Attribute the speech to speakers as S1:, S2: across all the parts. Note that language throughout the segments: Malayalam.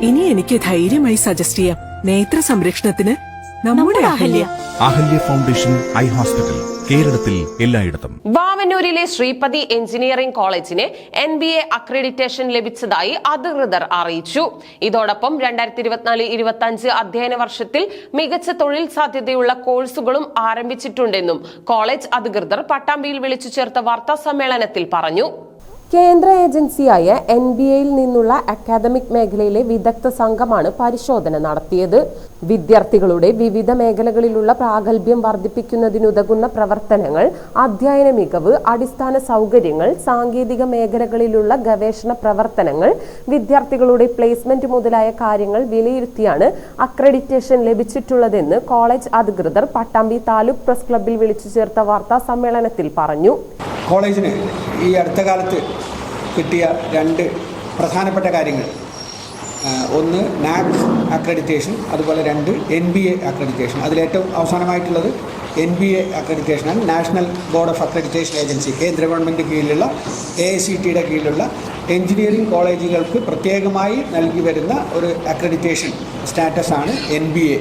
S1: ഇനി എനിക്ക് ധൈര്യമായി സജസ്റ്റ് ചെയ്യാം. നേത്ര സംരക്ഷണത്തിന് നമ്മുടെ Ahalya.
S2: Ahalya. Foundation eye hospital കേരളത്തിൽ എല്ലായിടത്തും.
S3: വാമന്നൂരിലെ ശ്രീപതി എഞ്ചിനീയറിംഗ് കോളേജിന് എൻ ബി എ അക്രഡിറ്റേഷൻ ലഭിച്ചതായി അധികൃതർ അറിയിച്ചു. ഇതോടൊപ്പം രണ്ടായിരത്തി ഇരുപത്തിനാല് ഇരുപത്തി അഞ്ച് അധ്യയന വർഷത്തിൽ മികച്ച തൊഴിൽ സാധ്യതയുള്ള കോഴ്സുകളും ആരംഭിച്ചിട്ടുണ്ടെന്നും കോളേജ് അധികൃതർ പട്ടാമ്പിയിൽ വിളിച്ചു ചേർത്ത വാർത്താ സമ്മേളനത്തിൽ പറഞ്ഞു.
S4: കേന്ദ്ര ഏജൻസിയായ എൻ ബി എയിൽ നിന്നുള്ള അക്കാദമിക് മേഖലയിലെ വിദഗ്ധ സംഘമാണ് പരിശോധന നടത്തിയത്. വിദ്യാർത്ഥികളുടെ വിവിധ മേഖലകളിലുള്ള പ്രാഗൽഭ്യം വർദ്ധിപ്പിക്കുന്നതിനുതകുന്ന പ്രവർത്തനങ്ങൾ അധ്യയന മികവ് അടിസ്ഥാന സൗകര്യങ്ങൾ സാങ്കേതിക മേഖലകളിലുള്ള ഗവേഷണ പ്രവർത്തനങ്ങൾ വിദ്യാർത്ഥികളുടെ പ്ലേസ്മെന്റ് മുതലായ കാര്യങ്ങൾ വിലയിരുത്തിയാണ് അക്രഡിറ്റേഷൻ ലഭിച്ചിട്ടുള്ളതെന്ന് കോളേജ് അധികൃതർ പട്ടാമ്പി താലൂക്ക് പ്രസ് ക്ലബിൽ വിളിച്ചു ചേർത്ത വാർത്താ സമ്മേളനത്തിൽ പറഞ്ഞു.
S5: കോളേജിന് ഈ അടുത്ത കാലത്ത് കിട്ടിയ രണ്ട് പ്രധാനപ്പെട്ട കാര്യങ്ങൾ. ഒന്ന് നാക് അക്രഡിറ്റേഷൻ അതുപോലെ രണ്ട് എൻ ബി എ അക്രഡിറ്റേഷൻ. അതിലേറ്റവും അവസാനമായിട്ടുള്ളത് N B A അക്രഡിറ്റേഷനാണ് national board of accreditation agency കേന്ദ്ര ഗവൺമെന്റ് കീഴിലുള്ള എ ഐ സി ടിയുടെ കീഴിലുള്ള എഞ്ചിനീയറിംഗ് കോളേജുകൾക്ക് പ്രത്യേകമായി നൽകി വരുന്ന ഒരു അക്രഡിറ്റേഷൻ സ്റ്റാറ്റസാണ് എൻ ബി എ.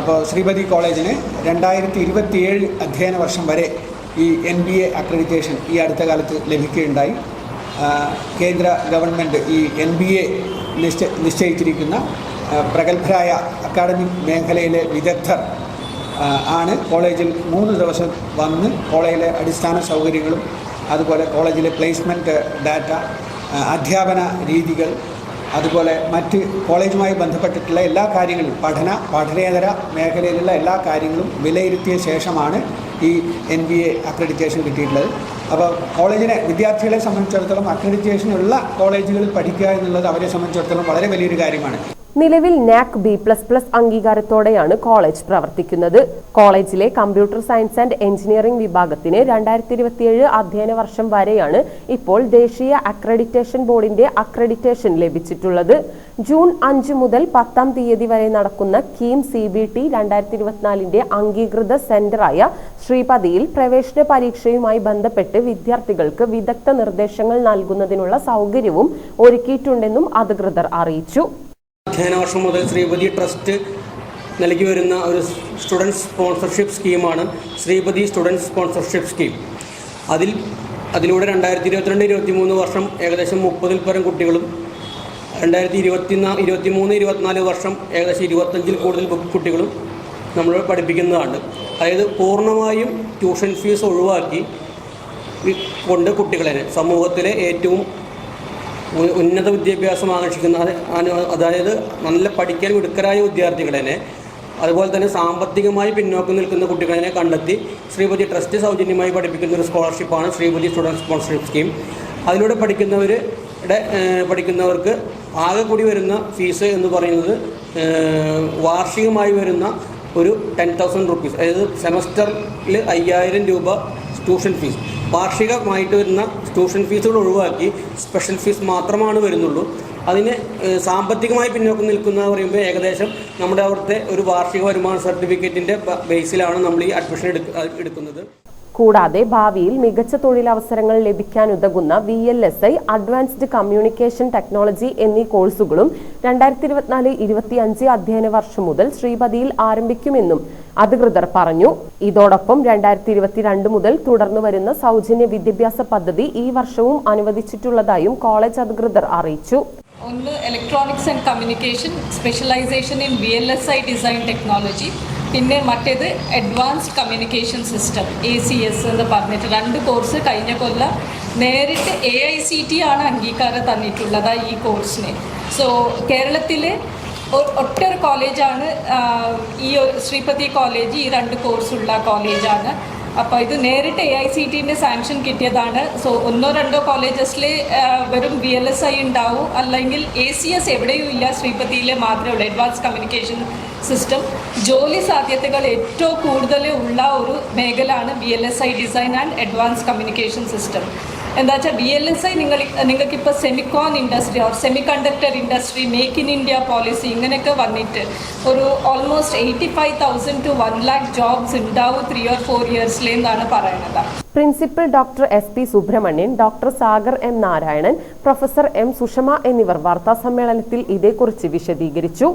S5: അപ്പോൾ ശ്രീപതി കോളേജിന് രണ്ടായിരത്തി ഇരുപത്തിയേഴ് അധ്യയന വർഷം വരെ ഈ എൻ ബി എ അക്രഡിറ്റേഷൻ ഈ അടുത്ത കാലത്ത് ലഭിക്കുകയുണ്ടായി. കേന്ദ്ര ഗവൺമെന്റ് ഈ എൻ ബി എ നിശ്ച നിശ്ചയിച്ചിരിക്കുന്ന പ്രഗത്ഭരായ അക്കാഡമിക് മേഖലയിലെ വിദഗ്ധർ ആണ്. കോളേജിൽ മൂന്ന് ദിവസം വന്ന് കോളേജിലെ അടിസ്ഥാന സൗകര്യങ്ങളും അതുപോലെ കോളേജിലെ പ്ലേസ്മെന്റ് ഡാറ്റ അധ്യാപന രീതികൾ അതുപോലെ മറ്റ് കോളേജുമായി ബന്ധപ്പെട്ടിട്ടുള്ള എല്ലാ കാര്യങ്ങളും പഠന പഠനേതര മേഖലയിലുള്ള എല്ലാ കാര്യങ്ങളും വിലയിരുത്തിയ ശേഷമാണ് ഈ എൻ ബി എ അക്രഡിറ്റേഷൻ കിട്ടിയിട്ടുള്ളത്. അപ്പോൾ കോളേജിനെ വിദ്യാർത്ഥികളെ സംബന്ധിച്ചിടത്തോളം അക്രഡിറ്റേഷൻ ഉള്ള കോളേജുകളിൽ പഠിക്കുക എന്നുള്ളത് അവരെ സംബന്ധിച്ചിടത്തോളം വളരെ വലിയൊരു കാര്യമാണ്.
S4: നിലവിൽ നാക് ബി പ്ലസ് പ്ലസ് അംഗീകാരത്തോടെയാണ് കോളേജ് പ്രവർത്തിക്കുന്നത്. കോളേജിലെ കമ്പ്യൂട്ടർ സയൻസ് ആൻഡ് എഞ്ചിനീയറിംഗ് വിഭാഗത്തിന് രണ്ടായിരത്തി ഇരുപത്തിയേഴ് അധ്യയന വർഷം വരെയാണ് ഇപ്പോൾ ദേശീയ അക്രഡിറ്റേഷൻ ബോർഡിന്റെ അക്രഡിറ്റേഷൻ ലഭിച്ചിട്ടുള്ളത്. ജൂൺ അഞ്ച് മുതൽ പത്താം തീയതി വരെ നടക്കുന്ന കീം സി ബി ടി രണ്ടായിരത്തി ഇരുപത്തിനാലിന്റെ അംഗീകൃത സെന്ററായ ശ്രീപതിയിൽ പ്രവേശന പരീക്ഷയുമായി ബന്ധപ്പെട്ട് വിദ്യാർത്ഥികൾക്ക് വിദഗ്ധ നിർദ്ദേശങ്ങൾ നൽകുന്നതിനുള്ള സൗകര്യവും ഒരുക്കിയിട്ടുണ്ടെന്നും അധികൃതർ അറിയിച്ചു.
S6: അധ്യയന വർഷം മുതൽ ശ്രീപതി ട്രസ്റ്റ് നൽകി വരുന്ന ഒരു സ്റ്റുഡന്റ് സ്പോൺസർഷിപ്പ് സ്കീമാണ് ശ്രീപതി സ്റ്റുഡന്റ് സ്പോൺസർഷിപ്പ് സ്കീം. അതിൽ അതിലൂടെ രണ്ടായിരത്തി ഇരുപത്തിരണ്ട് ഇരുപത്തി മൂന്ന് വർഷം ഏകദേശം മുപ്പതിൽ പരം കുട്ടികളും രണ്ടായിരത്തി ഇരുപത്തി ഇരുപത്തി മൂന്ന് ഇരുപത്തിനാല് വർഷം ഏകദേശം ഇരുപത്തഞ്ചിൽ കൂടുതൽ കുട്ടികളും നമ്മൾ പഠിപ്പിക്കുന്നതാണ്. അതായത് പൂർണമായും ട്യൂഷൻ ഫീസ് ഒഴിവാക്കി കൊണ്ട് കുട്ടികളെ സമൂഹത്തിലെ ഏറ്റവും ഉന്നത വിദ്യാഭ്യാസം ആകർഷിക്കുന്ന അതായത് നല്ല പഠിക്കാൻ മിടുക്കരായ വിദ്യാർത്ഥികളെ അതുപോലെ തന്നെ സാമ്പത്തികമായി പിന്നോക്കം നിൽക്കുന്ന കുട്ടികളെ കണ്ടെത്തി ശ്രീപതി ട്രസ്റ്റ് സൗജന്യമായി പഠിപ്പിക്കുന്ന ഒരു സ്കോളർഷിപ്പാണ് ശ്രീപതി സ്റ്റുഡന്റ് സ്പോൺസർഷിപ്പ് സ്കീം. അതിലൂടെ പഠിക്കുന്നവരുടെ പഠിക്കുന്നവർക്ക് ആകെ കൂടി വരുന്ന ഫീസ് എന്ന് പറയുന്നത് വാർഷികമായി വരുന്ന ഒരു ടെൻ തൗസൻഡ് റുപ്പീസ് അതായത് സെമസ്റ്ററിൽ അയ്യായിരം രൂപ ട്യൂഷൻ ഫീസ്. വാർഷികമായിട്ട് വരുന്ന ട്യൂഷൻ ഫീസുകൾ ഒഴിവാക്കി സ്പെഷ്യൽ ഫീസ് മാത്രമാണ് വരുന്നുള്ളൂ. അതിന് സാമ്പത്തികമായി പിന്നോക്കം നിൽക്കുന്ന പറയുമ്പോൾ ഏകദേശം നമ്മുടെ അവിടുത്തെ ഒരു വാർഷിക വരുമാന സർട്ടിഫിക്കറ്റിന്റെ ബേസിലാണ് നമ്മൾ ഈ അഡ്മിഷൻ എടുക്കുന്നത്.
S4: കൂടാതെ ഭാവിയിൽ മികച്ച തൊഴിലവസരങ്ങൾ ലഭിക്കാനുതകുന്ന V L S I advanced communication technology എന്നീ കോഴ്സുകളും രണ്ടായിരത്തി ഇരുപത്തിനാല് ഇരുപത്തി അഞ്ച് അധ്യയന വർഷം മുതൽ ശ്രീപതിയിൽ ആരംഭിക്കുമെന്നും അധികൃതർ പറഞ്ഞു. ഇതോടൊപ്പം രണ്ടായിരത്തി ഇരുപത്തിരണ്ട് മുതൽ തുടർന്നു വരുന്ന സൗജന്യ വിദ്യാഭ്യാസ പദ്ധതി ഈ വർഷവും അനുവദിച്ചിട്ടുള്ളതായും കോളേജ് അധികൃതർ അറിയിച്ചു.
S7: ഒന്ന് electronics and communication specialization in B L S I design technology പിന്നെ മറ്റേത് advanced communication system A C S എന്ന് പറഞ്ഞിട്ട് രണ്ട് കോഴ്സ് കഴിഞ്ഞ കൊല്ലം നേരിട്ട് എ ഐ സി ടി ആണ് അംഗീകാരം തന്നിട്ടുള്ളത് ഈ കോഴ്സിന് സോ കേരളത്തിലെ ഒട്ടൊരു കോളേജാണ്. ഈ ശ്രീപതി കോളേജ് ഈ രണ്ട് കോഴ്സുള്ള കോളേജാണ്. അപ്പോൾ ഇത് നേരിട്ട് എ ഐ സി ടിന്റെ സാങ്ഷൻ കിട്ടിയതാണ്. സോ ഒന്നോ രണ്ടോ കോളേജസിൽ വെറും ബി എൽ എസ് ഐ ഉണ്ടാവും. അല്ലെങ്കിൽ എ സി എസ് എവിടെയും ഇല്ല ശ്രീപതിയിലെ മാത്രമേ ഉള്ളൂ. അഡ്വാൻസ് കമ്മ്യൂണിക്കേഷൻ സിസ്റ്റം ജോലി സാധ്യതകൾ ഏറ്റവും കൂടുതൽ ഉള്ള ഒരു മേഖലയാണ് B L S I design and advance communication system എന്താ വെച്ചാൽ ബി എൽ എസ് ഐ നിങ്ങൾ നിങ്ങൾക്ക് ഇപ്പോൾ semicon industry or semiconductor industry make in India policy ഇങ്ങനെയൊക്കെ വന്നിട്ട് ഒരു almost eighty five thousand to one lakh jobs ഉണ്ടാവും ത്രീ ഓർ ഫോർ ഇയേഴ്സിലെന്നാണ് പറയുന്നത്.
S4: Principal doctor S P Subramanian doctor Sagar M Narayanan professor M Sushama എന്നിവർ വാർത്താ സമ്മേളനത്തിൽ ഇതേക്കുറിച്ച് വിശദീകരിച്ചു.